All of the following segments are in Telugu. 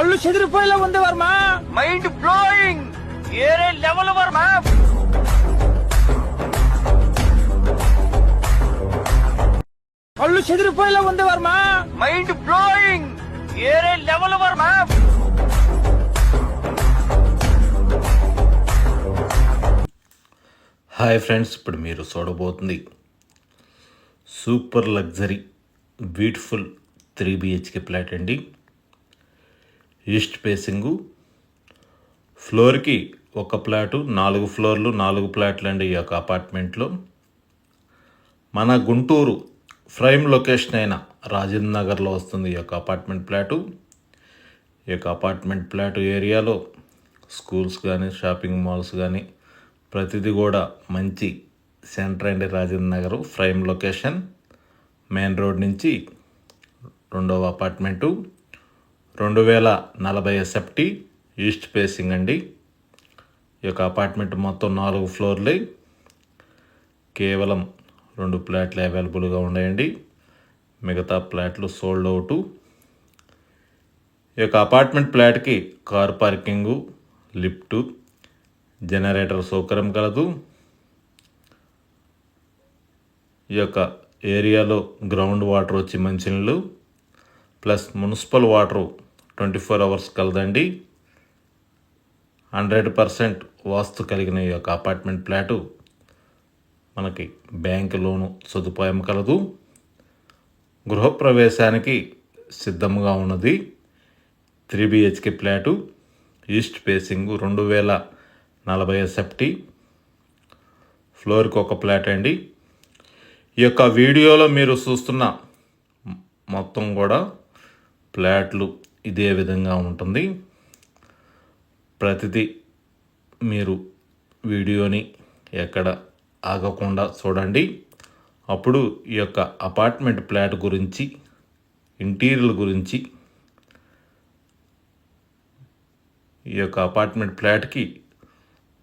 కళ్ళు చెదిరిపోయేలా ఉంది వర్మ. మైండ్ బ్లోయింగ్ ఏరే లెవెల్ వర్మ. కళ్ళు చెదిరిపోయేలా ఉంది వర్మ. మైండ్ బ్లోయింగ్ ఏరే లెవెల్ వర్మ. హాయ్ ఫ్రెండ్స్ ఇప్పుడు మీరు చూడబోతుంది super luxury beautiful three BHK flat అండి. East facing. ఫ్లోర్కి ఒక ప్లాటు నాలుగు ఫ్లోర్లు నాలుగు ప్లాట్లు అండి ఈ యొక్క అపార్ట్మెంట్లో. మన గుంటూరు ప్రైమ్ లొకేషన్ అయిన రాజేంద్ర నగర్లో వస్తుంది ఈ యొక్క అపార్ట్మెంట్ ప్లాటు. ఈ యొక్క అపార్ట్మెంట్ ప్లాటు ఏరియాలో స్కూల్స్ కానీ షాపింగ్ మాల్స్ కానీ ప్రతిదీ కూడా మంచి సెంటర్ అండి Rajendra Nagar prime location. Main road నుంచి రెండవ అపార్ట్మెంటు. రెండు వేల నలభై ఎస్ఎఫ్టీ ఈస్ట్ ఫేసింగ్ అండి. ఈ యొక్క అపార్ట్మెంట్ మొత్తం నాలుగు ఫ్లోర్లు. కేవలం రెండు ఫ్లాట్లు అవైలబుల్గా ఉన్నాయండి. మిగతా ఫ్లాట్లు సోల్డ్ అవుటు. ఈ యొక్క అపార్ట్మెంట్ ఫ్లాట్కి కార్ పార్కింగు లిఫ్టు జనరేటర్ సౌకర్యం కలదు. ఈ యొక్క ఏరియాలో గ్రౌండ్ వాటర్ వచ్చి మంచినీళ్ళు plus municipal water twenty four hours కలదండి. Hundred percent వాస్తు కలిగిన ఈ యొక్క అపార్ట్మెంట్ ఫ్లాటు మనకి బ్యాంక్ లోను సదుపాయం కలదు. గృహప్రవేశానికి సిద్ధంగా ఉన్నది. Three BHK flat east facing రెండు వేల నలభై సెఫ్టీ ఫ్లోర్కి ఒక ఫ్లాట్ అండి. ఈ యొక్క వీడియోలో మీరు చూస్తున్న మొత్తం కూడా ఫ్లాట్లు ఇదే విధంగా ఉంటుంది. ప్రతిదీ మీరు వీడియోని ఎక్కడ ఆగకుండా చూడండి. అప్పుడు ఈ యొక్క అపార్ట్మెంట్ ప్లాట్ గురించి ఇంటీరియర్ గురించి ఈ యొక్క అపార్ట్మెంట్ ఫ్లాట్కి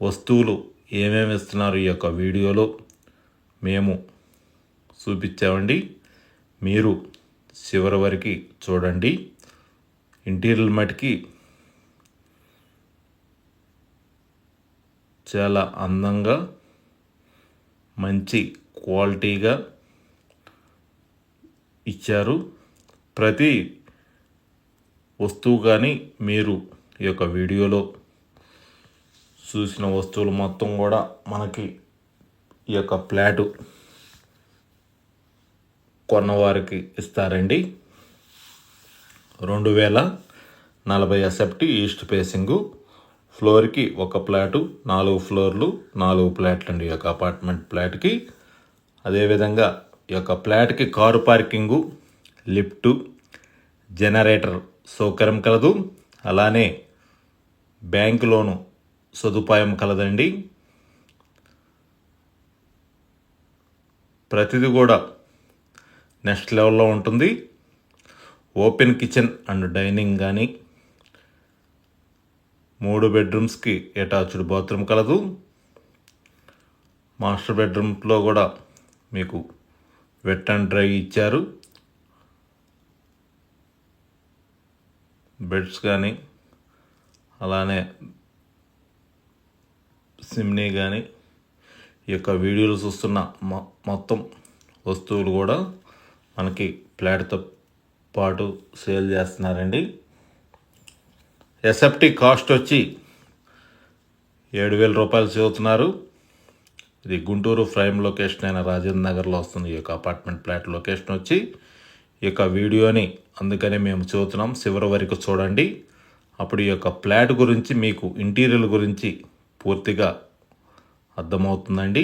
వస్తువులు ఏమేమి ఇస్తున్నారు ఈ యొక్క వీడియోలో మేము చూపించామండి. మీరు చివరి వరకు చూడండి. ఇంటీరియర్ మటుకి చాలా అందంగా మంచి క్వాలిటీగా ఇచ్చారు. ప్రతి వస్తువు కానీ మీరు ఈ యొక్క వీడియోలో చూసిన వస్తువులు మొత్తం కూడా మనకి ఈ యొక్క ఫ్లాటు కొన్నవారికి ఇస్తారండి. రెండు వేల నలభై అసెప్టి ఈస్ట్ ఫేసింగు. ఫ్లోర్కి ఒక ఫ్లాటు నాలుగు ఫ్లోర్లు నాలుగు ఫ్లాట్లు అండి ఈ యొక్క అపార్ట్మెంట్ ఫ్లాట్కి అదేవిధంగా ఈ యొక్క ఫ్లాట్కి కారు పార్కింగు లిఫ్టు జనరేటర్ సౌకర్యం కలదు. అలానే బ్యాంక్ లోను సదుపాయం కలదండి. ప్రతిదీ కూడా నెక్స్ట్ లెవెల్లో ఉంటుంది. ఓపెన్ కిచెన్ అండ్ డైనింగ్ కానీ మూడు బెడ్రూమ్స్కి అటాచ్డ్ బాత్రూమ్ కలదు. మాస్టర్ బెడ్రూమ్లో కూడా మీకు వెట్ అండ్ డ్రై ఇచ్చారు. బెడ్స్ కానీ అలానే సిమ్నీ కానీ ఈ యొక్క వీడియోలు చూస్తున్న మొ మొత్తం వస్తువులు కూడా మనకి ఫ్లాట్తో పాటు సేల్ చేస్తున్నారండి. ఎస్ఎఫ్టీ కాస్ట్ వచ్చి ఏడు వేల రూపాయలు చదువుతున్నారు ఇది గుంటూరు ప్రైమ్ లొకేషన్ అయిన రాజేంద్ర నగర్లో వస్తుంది ఈ యొక్క అపార్ట్మెంట్ ఫ్లాట్ లొకేషన్ వచ్చి ఈ యొక్క వీడియోని అందుకనే మేము చూస్తున్నాం చివరి వరకు చూడండి. అప్పుడు ఈ యొక్క ఫ్లాట్ గురించి మీకు ఇంటీరియర్ గురించి పూర్తిగా అర్థమవుతుందండి.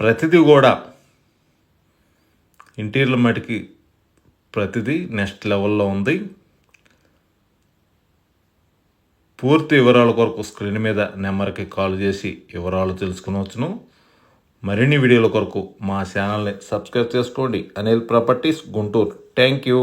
ప్రతిదీ కూడా ఇంటీరియర్ మటుకి ప్రతిదీ నెక్స్ట్ లెవెల్లో ఉంది. పూర్తి వివరాల కొరకు స్క్రీన్ మీద నెంబర్కి కాల్ చేసి వివరాలు తెలుసుకునవచ్చును. మరిన్ని వీడియోల కొరకు మా ఛానల్ని సబ్స్క్రైబ్ చేసుకోండి. Anil properties Guntur. Thank you